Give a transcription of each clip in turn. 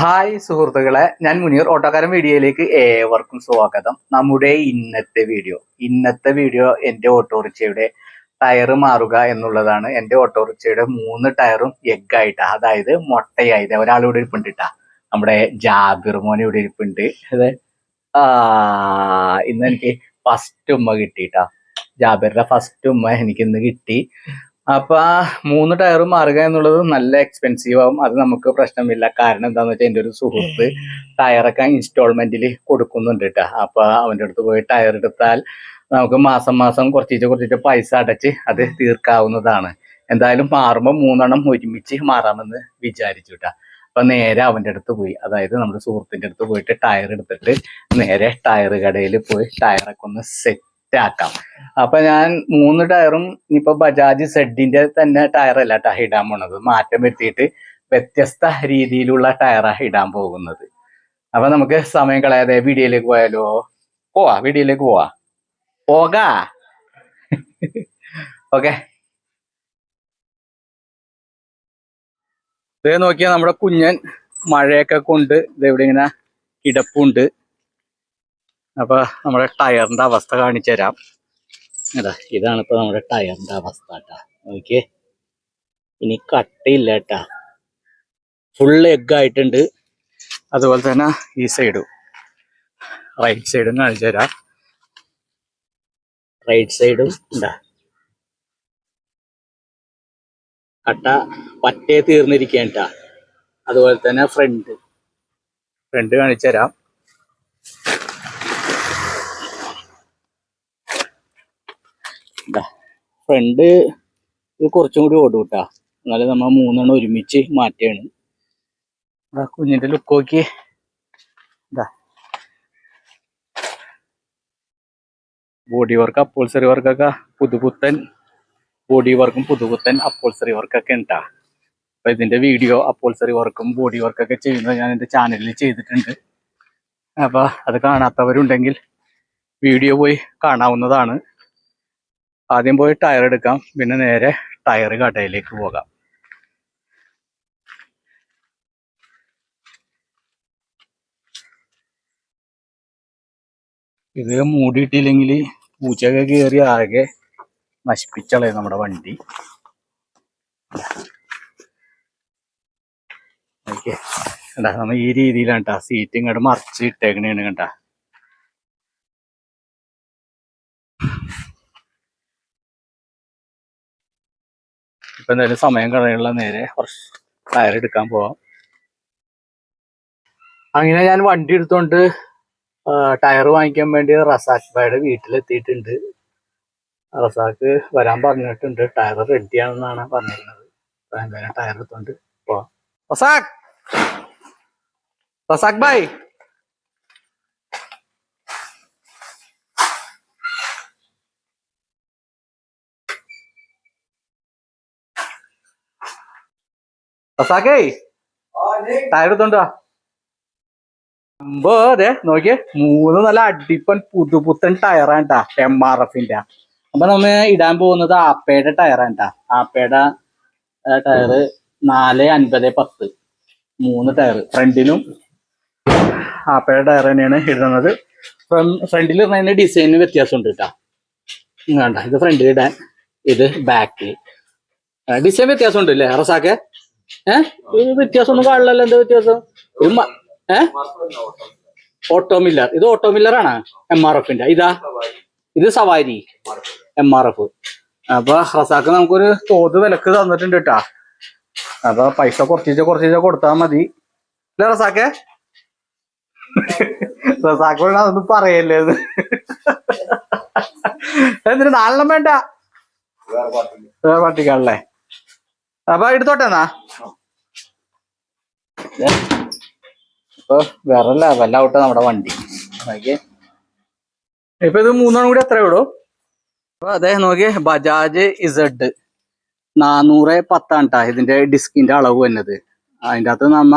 Hi സുഹൃത്തുക്കളെ ഞാൻ മുനീർ. ഓട്ടോക്കാരൻ വീഡിയോയിലേക്ക് ഏവർക്കും സ്വാഗതം. നമ്മുടെ ഇന്നത്തെ വീഡിയോ. ഇന്നത്തെ വീഡിയോ എന്റെ ഓട്ടോറിക്ഷയുടെ ടയർ മാറുക എന്നുള്ളതാണ്. എന്റെ ഓട്ടോറിക്ഷയുടെ മൂന്ന് ടയറും എഗ്ഗായിട്ടാ. അതായത് മുട്ടയായത് ഒരാളിവിടെ ഇരിപ്പുണ്ട് കേട്ടാ നമ്മുടെ ജാബിർ മോൻ ഇവിടെ ഇരിപ്പുണ്ട്. അതെ. ഇന്ന് എനിക്ക് ഫസ്റ്റ് ഉമ്മ കിട്ടിട്ടാ ജാബിറിന്റെ ഫസ്റ്റ് ഉമ്മ എനിക്ക് ഇന്ന് കിട്ടി. അപ്പൊ ആ മൂന്ന് ടയർ മാറുക എന്നുള്ളത് നല്ല എക്സ്പെൻസീവ് ആവും. അത് നമുക്ക് പ്രശ്നമില്ല. കാരണം എന്താന്ന് വെച്ചാൽ എന്റെ ഒരു സുഹൃത്ത് ടയറൊക്കെ ഇൻസ്റ്റാൾമെന്റിൽ കൊടുക്കുന്നുണ്ട് കേട്ടോ അപ്പൊ അവന്റെ അടുത്ത് പോയി ടയർ എടുത്താൽ നമുക്ക് മാസം മാസം കുറച്ചിട്ട് കുറച്ചിട്ട് പൈസ അടച്ച് അത് തീർക്കാവുന്നതാണ്. എന്തായാലും മാറുമ്പോൾ മൂന്നെണ്ണം ഒരുമിച്ച് മാറാമെന്ന് വിചാരിച്ചു കേട്ടാ അപ്പൊ നേരെ അവന്റെ അടുത്ത് പോയി. അതായത് നമ്മുടെ സുഹൃത്തിന്റെ അടുത്ത് പോയിട്ട് ടയർ എടുത്തിട്ട് നേരെ ടയർ കടയിൽ പോയി ടയറൊക്കെ ഒന്ന് സെറ്റ് ആക്കാം അപ്പൊ ഞാൻ മൂന്ന് ടയറും ഇപ്പൊ ബജാജ് സെഡിന്റെ തന്നെ ടയറല്ല ട്ടാ ഇടാൻ പോണത്. മാറ്റം വരുത്തിയിട്ട് വ്യത്യസ്ത രീതിയിലുള്ള ടയറാ ഇടാൻ പോകുന്നത്. അപ്പൊ നമുക്ക് സമയം കളയാതെ വീഡിയോയിലേക്ക് പോയാലോ? പോവാ വീഡിയോയിലേക്ക് പോവാ. പോകാ. ഓക്കെ. ഇത് നോക്കിയാ നമ്മുടെ കുഞ്ഞൻ മഴയൊക്കെ കൊണ്ട് ഇതെവിടെ ഇങ്ങനെ കിടപ്പുണ്ട്. അപ്പൊ നമ്മുടെ ടയറിന്റെ അവസ്ഥ കാണിച്ചു തരാം. അതാ ഇതാണ് ഇപ്പൊ നമ്മുടെ ടയറിന്റെ അവസ്ഥ കേട്ടാ നോക്കിയേ. ഇനി കട്ടയില്ല കേട്ടാ ഫുൾ എഗ്ഗായിട്ടുണ്ട് അതുപോലെ തന്നെ ഈ സൈഡും റൈറ്റ് സൈഡും കാണിച്ചു തരാം. റൈറ്റ് സൈഡും എന്താ കട്ട പറ്റേ തീർന്നിരിക്കാൻ കേട്ടാ അതുപോലെ തന്നെ ഫ്രണ്ട് ഫ്രണ്ട് കാണിച്ചു തരാം. ഫ്രണ്ട് കുറച്ചും കൂടി ഓടും കേട്ടാ എന്നാലും നമ്മ മൂന്നെണ്ണം ഒരുമിച്ച് മാറ്റുകയാണ് ഇതാ കുഞ്ഞിന്റെ ലുക്ക് നോക്കി. ഇതാ ബോഡി വർക്ക് അപ്പോൾസറി വർക്കൊക്കെ പുതുപുത്തൻ. ബോഡി വർക്കും പുതുപുത്തൻ അപ്പോൾസറി വർക്കൊക്കെ ഉണ്ടാ അപ്പൊ ഇതിന്റെ വീഡിയോ അപ്പോൾസറി വർക്കും ബോഡി വർക്കൊക്കെ ചെയ്യുന്നത് ഞാൻ എന്റെ ചാനലിൽ ചെയ്തിട്ടുണ്ട്. അപ്പൊ അത് കാണാത്തവരുണ്ടെങ്കിൽ വീഡിയോ പോയി കാണാവുന്നതാണ്. ആദ്യം പോയി ടയർ എടുക്കാം. പിന്നെ നേരെ ടയർ കടയിലേക്ക് പോകാം. ഇത് മൂടിയിട്ടില്ലെങ്കിൽ പൂച്ചയൊക്കെ കയറി ആകെ നശിപ്പിച്ചളയും നമ്മുടെ വണ്ടി. ഓക്കെ. എന്താ നമ്മൾ ഈ രീതിയിലാണ് കേട്ടാ സീറ്റ് ഇങ്ങോട്ട് മറിച്ച് ഇട്ടേക്കണേണ് കണ്ടാ. ഇപ്പൊ എന്തായാലും സമയം കളയുള്ള നേരെ കുറച്ച് ടയർ എടുക്കാൻ പോവാം. അങ്ങനെ ഞാൻ വണ്ടി എടുത്തോണ്ട് ടയർ വാങ്ങിക്കാൻ വേണ്ടി റസാഖ് ബായുടെ വീട്ടിലെത്തിയിട്ടുണ്ട്. റസാഖ് വരാൻ പറഞ്ഞിട്ടുണ്ട് ടയർ റെഡിയാണെന്നാണ് പറഞ്ഞിരുന്നത്. എന്തായാലും ടയർ എടുത്തോണ്ട് പോവാം. റസാഖ്! റസാഖ് ഭായ്! എടുത്തോണ്ട് വാ. അമ്പോ അതെ നോക്കിയേ. മൂന്ന് നല്ല അടിപ്പൻ പുതുപുത്തൻ ടയറാണ് ട്ടാ എം ആർ എഫിന്റെ അപ്പൊ നമ്മ ഇടാൻ പോകുന്നത് ആപ്പയുടെ ടയറാണ് ആപ്പയുടെ ടയറ് നാല് അൻപത് പത്ത്. മൂന്ന് ടയർ ഫ്രണ്ടിലും ആപ്പയുടെ ടയർ തന്നെയാണ് ഇടുന്നത്. ഫ്രണ്ടിൽ ഇടുന്നതിന് ഡിസൈനിന് വ്യത്യാസമുണ്ട് കേട്ടാ ഇത് ഫ്രണ്ടിൽ ഇടാൻ ഇത് ബാക്കിൽ ഡിസൈൻ വ്യത്യാസമുണ്ട് അല്ലേ റസാക്കെ ഏഹ് വ്യത്യാസം ഒന്നും കാണില്ലല്ലോ. എന്താ വ്യത്യാസം? ഒരു ഏഹ് ഓട്ടോ മില്ലർ ഇത് ഓട്ടോ മില്ലർ ആണ് എം ആർ എഫിന്റെ. ഇതാ. ഇത് സവാരി എം ആർ എഫ്. അപ്പൊ റസാക്ക് നമുക്കൊരു തോത് വിലക്ക് തന്നിട്ടുണ്ട് കേട്ടാ. അപ്പൊ പൈസ കുറച്ചിച്ച കുറച്ചിച്ച കൊടുത്താൽ മതി. അല്ലേ റസാക്കേ റസാക്ക് വേണം അതൊന്നും പറയല്ലേ എന്നിട്ട് നാലെണ്ണം വേണ്ട. വേറെ പാർട്ടിക്കാണല്ലേ അപ്പൊ എടുത്തോട്ടെ എന്നാ? ഇപ്പൊ വേറെ ലെവലാവട്ടെ നമ്മുടെ വണ്ടി. ഇപ്പൊ ഇത് മൂന്നെണ്ണം കൂടി എത്ര വിടും അപ്പൊ അതെ നോക്കിയേ ബജാജ് ഇസഡ് നാനൂറ് പത്താണ് ട്ടാ. ഇതിന്റെ ഡിസ്കിന്റെ അളവ് വന്നത്. അതിന്റെ അകത്ത് നമ്മ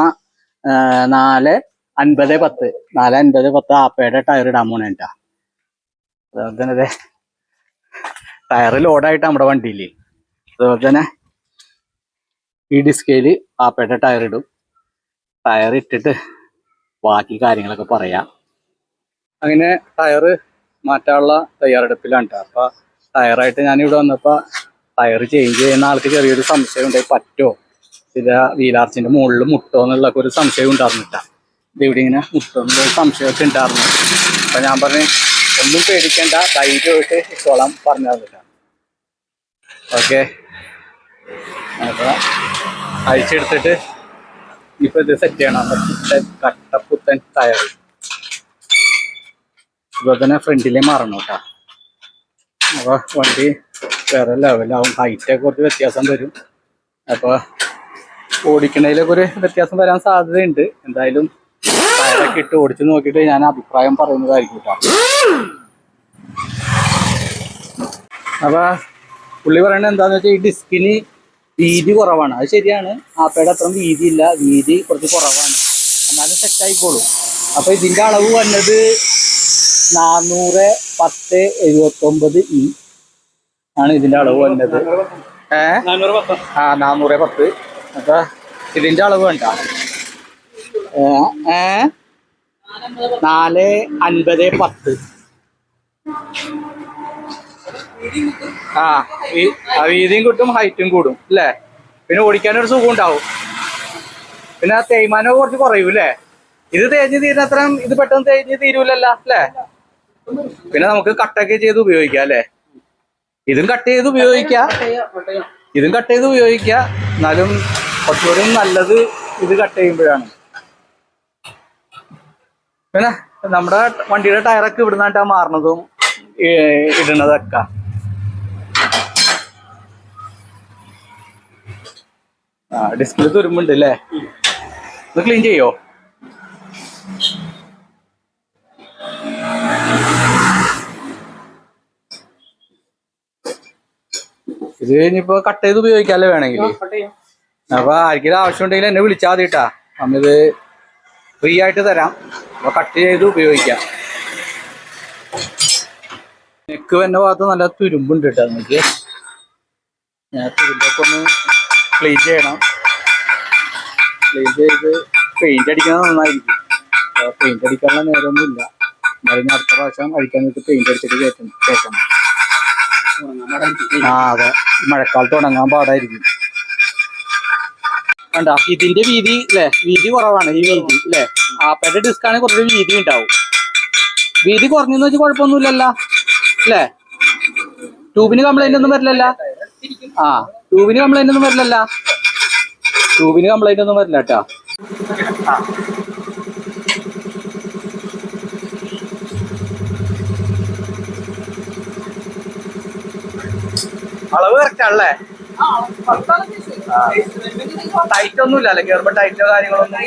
നാല് അൻപത് പത്ത്. നാല് അൻപത് പത്ത് ആപ്പയുടെ ടയർ ഇടാൻ പോണേ ട്ടാ. അതുപോലെ തന്നെ അതെ ടയർ ലോഡായിട്ട് നമ്മുടെ വണ്ടിയില്ലേ അതുപോലെ തന്നെ ഈ ഡിസ്കയിൽ ആപ്പയുടെ ടയർ ഇടും. ടയർ ഇട്ടിട്ട് ബാക്കി കാര്യങ്ങളൊക്കെ പറയാം. അങ്ങനെ ടയർ മാറ്റാനുള്ള തയ്യാറെടുപ്പിലാണ് കേട്ടോ അപ്പൊ ടയറായിട്ട് ഞാൻ ഇവിടെ വന്നപ്പോൾ ടയർ ചേഞ്ച് ചെയ്യുന്ന ആൾക്ക് ചെറിയൊരു സംശയം ഉണ്ടായി. പറ്റോ? ചില വീലാർച്ചിന്റെ മുകളിൽ മുട്ടോ എന്നുള്ള ഒരു സംശയം ഉണ്ടായിരുന്നില്ല ഇവിടെ ഇങ്ങനെ മുട്ടോ എന്നുള്ള സംശയമൊക്കെ ഉണ്ടായിരുന്നു. അപ്പൊ ഞാൻ പറഞ്ഞു ഒന്നും പേടിക്കേണ്ട ധൈര്യമായിട്ട് ഇട്ടോളാം പറഞ്ഞു തന്നിട്ടാണ് ഓക്കെ അപ്പൊ അഴിച്ചെടുത്തിട്ട് ഇപ്പൊ ഇത് സെറ്റ് ചെയ്യണം. പുത്തൻ കട്ടപ്പുത്തൻ ടയർ അതുപോലെ തന്നെ ഫ്രണ്ടിലേ മാറണം കേട്ടോ. അപ്പൊ വണ്ടി വേറെ ലെവലാവും ഹൈറ്റൊക്കെ കുറച്ച് വ്യത്യാസം വരും. അപ്പൊ ഓടിക്കണതിലൊക്കെ ഒരു വ്യത്യാസം വരാൻ സാധ്യതയുണ്ട്. എന്തായാലും ടയറൊക്കെ ഇട്ട് ഓടിച്ച് നോക്കിയിട്ട് ഞാൻ അഭിപ്രായം പറയുന്നതായിരിക്കും കേട്ടോ. അപ്പൊ പുള്ളി പറയണത് എന്താന്ന് വെച്ചാൽ ഈ ഡിസ്കിന് വീതി കുറവാണ്. അത് ശരിയാണ്. ആപ്പയുടെ അത്ര വീതി ഇല്ല വീതി കുറച്ച് കുറവാണ്. എന്നാലും സെറ്റ് ആയിക്കോളും. അപ്പൊ ഇതിന്റെ അളവ് വന്നത് നാനൂറ് പത്ത് എഴുപത്തൊമ്പത് ഇ. ആണ് ഇതിന്റെ അളവ് വന്നത്. ഏ? ആ നാനൂറ് പത്ത്. അപ്പൊ ഇതിന്റെ അളവ് വേണ്ട ഏ? നാല് അൻപത് പത്ത്. ആ വീതിയും കിട്ടും ഹൈറ്റും കൂടും അല്ലേ പിന്നെ ഓടിക്കാനൊരു സുഖം ഉണ്ടാവും. പിന്നെ ആ തേയ്മാനം കുറച്ച് കുറയും അല്ലേ ഇത് തേഞ്ഞ് തീരുന്ന അത്രയും ഇത് പെട്ടെന്ന് തേഞ്ഞ് തീരൂലല്ല അല്ലേ പിന്നെ നമുക്ക് കട്ടൊക്കെ ചെയ്ത് ഉപയോഗിക്കാം അല്ലേ ഇതും കട്ട് ചെയ്ത് ഉപയോഗിക്കാം. ഇതും കട്ട് ചെയ്ത് ഉപയോഗിക്കാം. എന്നാലും കുറച്ചുകൂടി നല്ലത് ഇത് കട്ട് ചെയ്യുമ്പോഴാണ്. പിന്നെ നമ്മുടെ വണ്ടിയുടെ ടയറൊക്കെ ഇവിടുന്നായിട്ടാണ് മാറണതും ഇടണതൊക്കെ ആ ഡിസ്പ്ലേ തുരുമ്പുണ്ട് അല്ലേ ഇത് ക്ലീൻ ചെയ്യോ? ഇത് കട്ട് ചെയ്ത് ഉപയോഗിക്കാല്ലേ വേണമെങ്കിൽ? അപ്പൊ ആർക്കെങ്കിലും ആവശ്യം ഉണ്ടെങ്കിൽ എന്നെ വിളിച്ചാൽ മതി കേട്ടാ നമ്മിത് ഫ്രീ ആയിട്ട് തരാം. അപ്പൊ കട്ട് ചെയ്ത് ഉപയോഗിക്കാം. നെക്ക് വന്ന ഭാഗത്ത് നല്ല തുരുമ്പുണ്ട് കേട്ടോ നമുക്ക് ഞാൻ തുരുമ്പൊക്കെ ഒന്ന് ക്ലീൻ ചെയ്യണം. ക്ലീൻ ചെയ്ത് പെയിന്റ് അടിക്കുന്നത് നന്നായിരിക്കും. പെയിന്റ് അടിക്കാനുള്ള നേരമൊന്നും ഇല്ല എന്നാലും അടുത്ത പ്രാവശ്യം അടിക്കാൻ വേണ്ടി പെയിന്റ് അടിച്ചിട്ട് കയറ്റണം കയറ്റണം ആ അതെ. മഴക്കാലത്ത് ഉണങ്ങാൻ പാടായിരിക്കും. കണ്ട? ഇതിന്റെ വീതി അല്ലേ വീതി കുറവാണ് ഈ വീതി അല്ലേ ആപ്പയുടെ ഡിസ്ക് ആണെങ്കിൽ കുറച്ച് വീതി ഉണ്ടാവും. വീതി കുറഞ്ഞെന്ന് വെച്ചാൽ കുഴപ്പമൊന്നുമില്ലല്ലോ അല്ലേ ട്യൂബിന് കംപ്ലൈന്റ് ഒന്നും വരില്ലല്ല. ആ ട്യൂബിന് കംപ്ലൈന്റ് ഒന്നും വരില്ലല്ല. ട്യൂബിന് കംപ്ലൈന്റ് ഒന്നും വരില്ല കേട്ടാ അളവ് കറക്റ്റ് ആണല്ലേ? ടൈറ്റ് ഒന്നും ഇല്ല അല്ലേ? കേറുമ്പോ ടൈറ്റോ കാര്യങ്ങളൊന്നും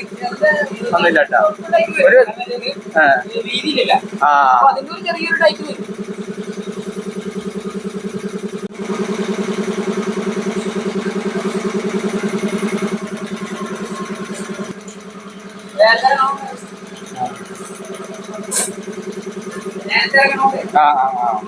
ഒന്നുമില്ല കേട്ടാ ഒരു ആ. ആ ചെറിയൊരു ടൈറ്റ് വരും ആ ആ ആ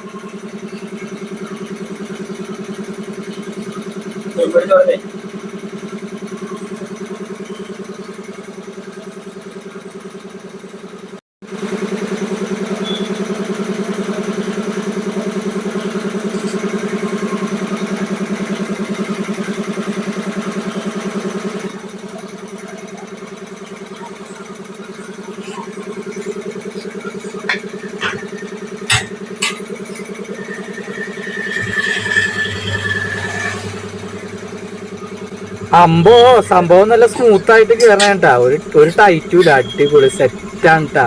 അമ്പോ സംഭവം നല്ല സ്മൂത്ത് ആയിട്ട് കേറണ കേട്ടാ. ഒരു ഒരു ടൈറ്റും ഇല്ല. അടിപൊളി സെറ്റ് ആണ് കേട്ടാ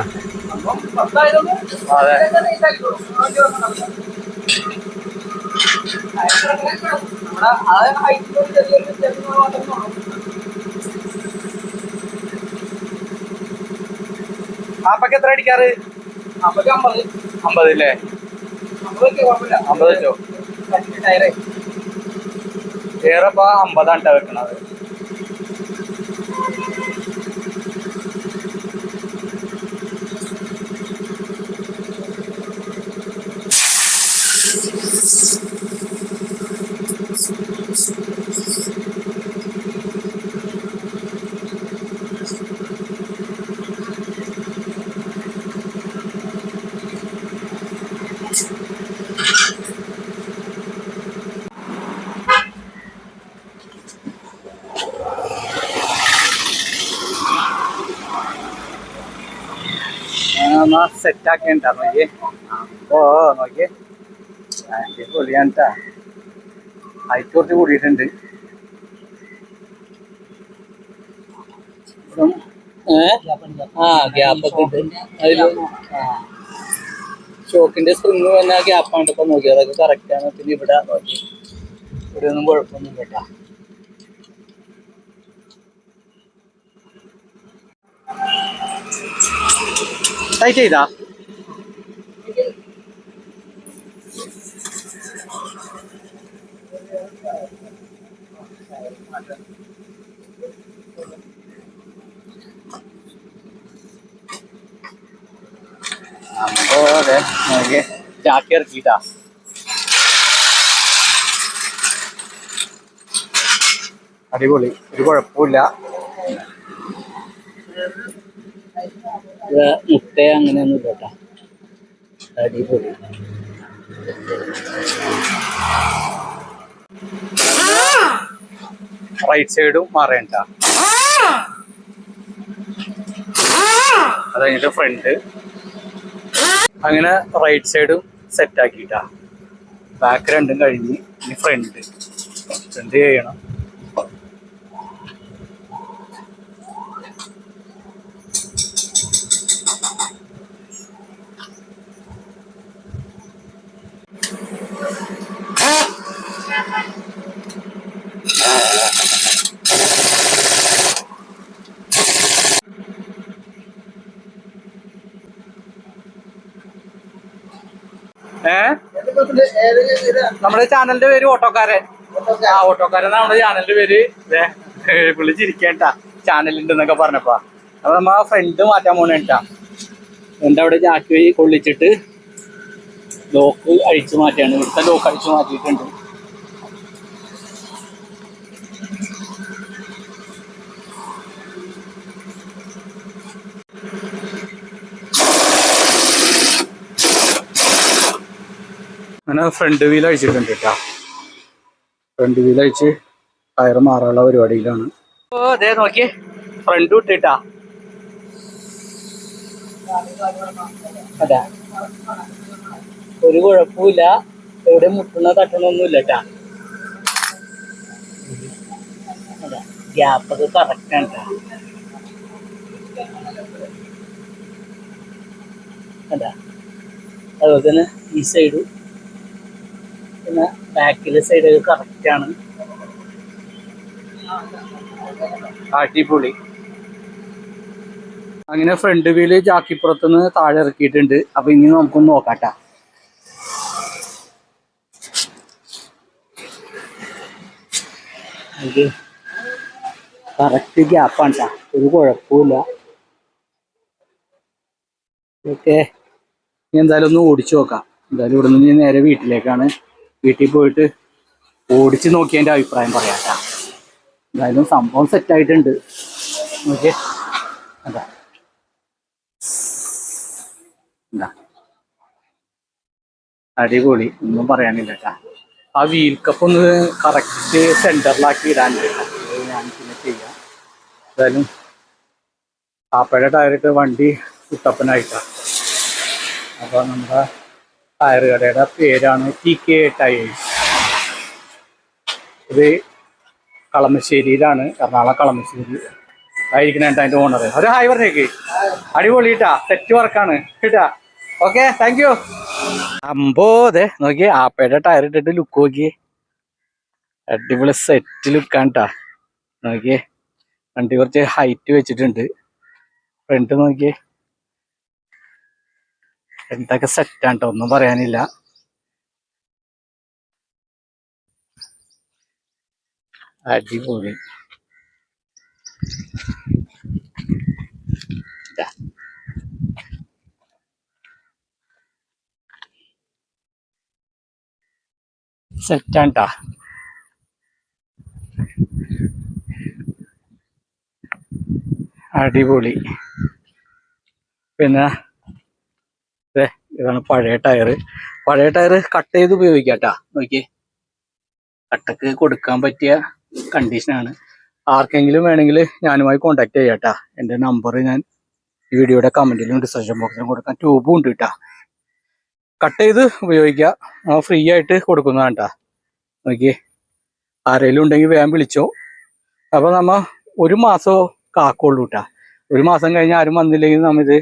ആപ്പക്ക് എത്ര അടിക്കാറ്? അമ്പത്. അല്ലേ അമ്പത് വെച്ചോ? ஏறப்பா ஐம்பதான்ட்ட இருக்கணும் அது സെറ്റ് ആക്കേണ്ട നോക്കി ഓ നോക്കിയേ. അടിപൊളിയാണ്ടാ ഹൈറ്റ് കുറച്ച് കൂടിയിട്ടുണ്ട്. ആ ഗ്യാപ്പ് ഒക്കെ ഉണ്ട്. അതിൽ ഷോക്കിന്റെ സ്പ്രിങ് വന്ന ഗ്യാപ്പാണ് ഇപ്പൊ നോക്കി അതൊക്കെ കറക്റ്റ് ആണ്. പിന്നെ ഇവിടെ നോക്കി ഇവിടെ ഒന്നും കുഴപ്പമൊന്നും കേട്ടാ ടൈറ്റ് ചെയ്താ? ചാക്കി ഇറക്കിട്ടാ അടിപൊളി. ഒരു കുഴപ്പമില്ല മുട്ട അങ്ങനെയൊന്നും കേട്ടാ. അടിപൊളി. റൈറ്റ് സൈഡും മാറേണ്ട. അത് കഴിഞ്ഞിട്ട് ഫ്രണ്ട് അങ്ങനെ റൈറ്റ് സൈഡും സെറ്റ് ആക്കിട്ടാ ബാക്ക് രണ്ടും കഴിഞ്ഞ് ഇനി ഫ്രണ്ട് ഫ്രണ്ട് ചെയ്യണം. നമ്മുടെ ചാനലിന്റെ പേര് ഓട്ടോക്കാരൻ. ആ ഓട്ടോക്കാരൻ നമ്മുടെ ചാനലിന്റെ പേര് പുള്ളി ചിരിക്കേണ്ട ചാനലിന്റെ എന്നൊക്കെ പറഞ്ഞപ്പോ. അപ്പൊ നമ്മ ഫ്രണ്ട് മാറ്റാൻ പോണേട്ടാ എന്റെ അവിടെ ചാക്കി കൊള്ളിച്ചിട്ട് ലോക്ക് അഴിച്ചു മാറ്റിയാണ്. ഇവിടുത്തെ ലോക്ക് അഴിച്ചു മാറ്റിയിട്ടുണ്ട്. അങ്ങനെ ഫ്രണ്ട് വീൽ അഴിച്ചിട്ടുണ്ട് കേട്ടാ. ഫ്രണ്ട് വീൽ അഴിച്ച് ടയർ മാറാനുള്ള പരിപാടിയിലാണ്. നോക്കിയേ. ഫ്രണ്ട് വിട്ടിട്ടാ അതാ. ഒരു കുഴപ്പമില്ല എവിടെ മുട്ടണ തട്ടണൊന്നുമില്ല കേട്ടാ. ഗ്യാപ്പൊക്കെ കറക്റ്റ് ആണ് ട്ടാ. അതാ. അതുപോലെ തന്നെ ഈ സൈഡ് പിന്നെ ബാക്കിലെ സൈഡ് കറക്റ്റ് ആണ്. അങ്ങനെ ഫ്രണ്ട് വീൽ ജാക്കിപ്പുറത്തുനിന്ന് താഴെ ഇറക്കിയിട്ടുണ്ട്. അപ്പൊ ഇനി നമുക്കൊന്ന് നോക്കാട്ടാ. കറക്റ്റ് ഗ്യാപ്പാണ്. ഒരു കുഴപ്പമില്ല ഓക്കെ. എന്തായാലും ഒന്ന് ഓടിച്ചു നോക്കാം. എന്തായാലും ഇവിടെ നിന്ന് നേരെ വീട്ടിലേക്കാണ്. വീട്ടിൽ പോയിട്ട് ഓടിച്ച് നോക്കിയതിന്റെ അഭിപ്രായം പറയാം എന്തായാലും സംഭവം സെറ്റ് ആയിട്ടുണ്ട്. ഓക്കെ അതാ. അടിപൊളി. ഒന്നും പറയാനില്ല കേട്ടാ. ആ വീൽ ഒന്ന് കറക്റ്റ് സെന്ററിലാക്കി ഇടാനുണ്ട് ഞാൻ പിന്നെ ചെയ്യാം. എന്തായാലും പാപ്പയുടെ ടയറിട്ട് വണ്ടി കുട്ടപ്പനായിട്ടാ. അപ്പൊ നമ്മുടെ ടയർ കടയുടെ പേരാണ് ടി കെ ടയേഴ്സ് ഇത് കളമശ്ശേരിയിലാണ് എറണാകുളം കളമശ്ശേരി. ആയിരിക്കണ അതിന്റെ ഓണർ ഒരു ഹായ് പറഞ്ഞേക്ക്. അടിപൊളി കേട്ടാ സെറ്റ് വർക്കാണ് കേട്ടാ ഓക്കെ താങ്ക് യു അമ്പോ അതെ നോക്കിയേ ആപ്പയുടെ ടയർ ഇട്ടിട്ട് ലുക്ക് നോക്കിയേ. അടിപൊളി സെറ്റ് ലുക്കാണ് കേട്ടാ നോക്കിയേ വണ്ടി കുറച്ച് ഹൈറ്റ് വെച്ചിട്ടുണ്ട്. ഫ്രണ്ട് നോക്കിയേ. എന്തൊക്കെ സെറ്റാണ് ട്ടോ ഒന്നും പറയാനില്ല. അടിപൊളി. സെറ്റാണ് അടിപൊളി. പിന്നെ ദേ, ഇതാണ് പഴയ ടയർ പഴയ ടയർ കട്ട് ചെയ്ത് ഉപയോഗിക്കാട്ടാ. നോക്കിയേ. കട്ടക്ക് കൊടുക്കാൻ പറ്റിയ കണ്ടീഷനാണ് ആർക്കെങ്കിലും വേണമെങ്കിൽ ഞാനുമായി കോണ്ടാക്ട് ചെയ്യാട്ടാ. എന്റെ നമ്പർ ഞാൻ ഈ വീഡിയോയുടെ കമന്റിലും ഡിസ്ക്രിപ്ഷൻ ബോക്സിലും കൊടുക്കാൻ ട്യൂബും ഉണ്ട് കേട്ടാ കട്ട് ചെയ്ത് ഉപയോഗിക്കുക. ഫ്രീ ആയിട്ട് കൊടുക്കുന്നതാണ് കേട്ടാ നോക്കിയേ. ആരെങ്കിലും ഉണ്ടെങ്കിൽ വേഗം വിളിച്ചോ. അപ്പോൾ നമ്മ ഒരു മാസമോ കാക്കുള്ളൂ കേട്ടാ ഒരു മാസം കഴിഞ്ഞ് ആരും വന്നില്ലെങ്കിൽ നമ്മ ഇത്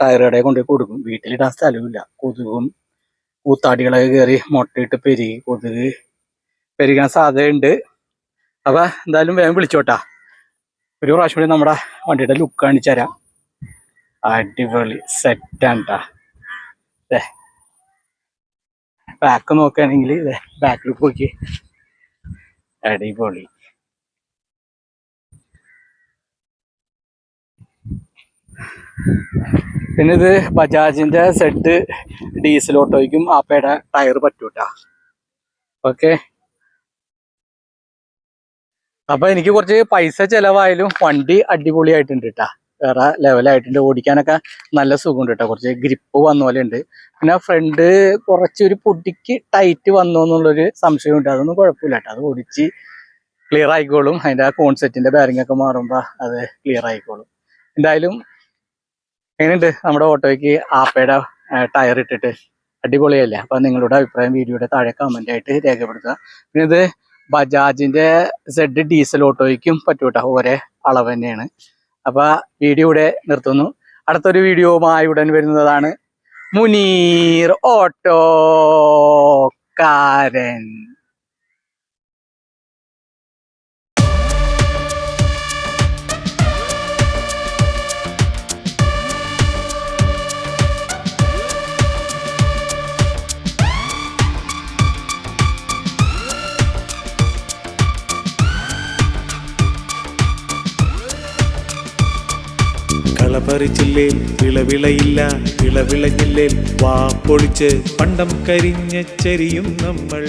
ടയർ കൊണ്ട് കൊടുക്കും. വീട്ടിലിടാൻ സ്ഥലമില്ല കൊതുകും കൂത്താടികളൊക്കെ കയറി മുട്ടയിട്ട് പെരുകി കൊതുക് പെരുകാൻ സാധ്യതയുണ്ട്. അപ്പ എന്തായാലും വേഗം വിളിച്ചോട്ടാ. ഒരു പ്രാവശ്യം കൂടി നമ്മുടെ വണ്ടിയുടെ ലുക്ക് കാണിച്ചു തരാം. അടിപൊളി സെറ്റാണ് ട്ടാ ദേ. ബാക്ക് നോക്കുകയാണെങ്കിൽ ഇതേ ബാക്ക് ലുക്ക് നോക്കി. അടിപൊളി. പിന്നെ ഇത് ബജാജിന്റെ സെഡ് ഡീസൽ ഓട്ടോയ്ക്കും ആപ്പയുടെ ടയർ പറ്റൂട്ടാ. ഓക്കെ അപ്പൊ എനിക്ക് കുറച്ച് പൈസ ചെലവായാലും വണ്ടി അടിപൊളിയായിട്ടുണ്ട് കേട്ടാ വേറെ ലെവലായിട്ടുണ്ട് ഓടിക്കാനൊക്കെ നല്ല സുഖമുണ്ട് കേട്ടോ കുറച്ച് ഗ്രിപ്പ് വന്ന പോലെ ഉണ്ട്. പിന്നെ ഫ്രണ്ട് കുറച്ചൊരു പൊടിക്ക് ടൈറ്റ് വന്നു എന്നുള്ളൊരു സംശയമുണ്ട് അതൊന്നും കുഴപ്പമില്ല കേട്ടോ അത് ഓടിച്ച് ക്ലിയർ ആയിക്കോളും. അതിന്റെ ആ കോൺസെറ്റിന്റെ ബാരിങ് ഒക്കെ മാറുമ്പോ അത് ക്ലിയർ ആയിക്കോളും. എന്തായാലും എങ്ങനെയുണ്ട് നമ്മുടെ ഓട്ടോയ്ക്ക് ആപ്പയുടെ ടയർ ഇട്ടിട്ട്? അടിപൊളിയല്ലേ? അപ്പൊ നിങ്ങളുടെ അഭിപ്രായം വീഡിയോയുടെ താഴെ കമന്റ് ആയിട്ട് രേഖപ്പെടുത്തുക. പിന്നെ ഇത് ബജാജിന്റെ സെഡ് ഡീസൽ ഓട്ടോയ്ക്കും പറ്റൂട്ടോ? ഒരേ അളവ് തന്നെയാണ്. അപ്പൊ വീഡിയോ ഇവിടെ നിർത്തുന്നു. അടുത്തൊരു വീഡിയോവുമായി ഉടൻ വരുന്നതാണ് മുനീർ ഓട്ടോ ഓട്ടോക്കാരൻ കളപറിച്ചില്ലേ വിളവിളയില്ല വിളവിളഞ്ഞില്ലേ വാ പൊളിച്ച് പണ്ടം കരിഞ്ഞ ചരിയും നമ്മൾ.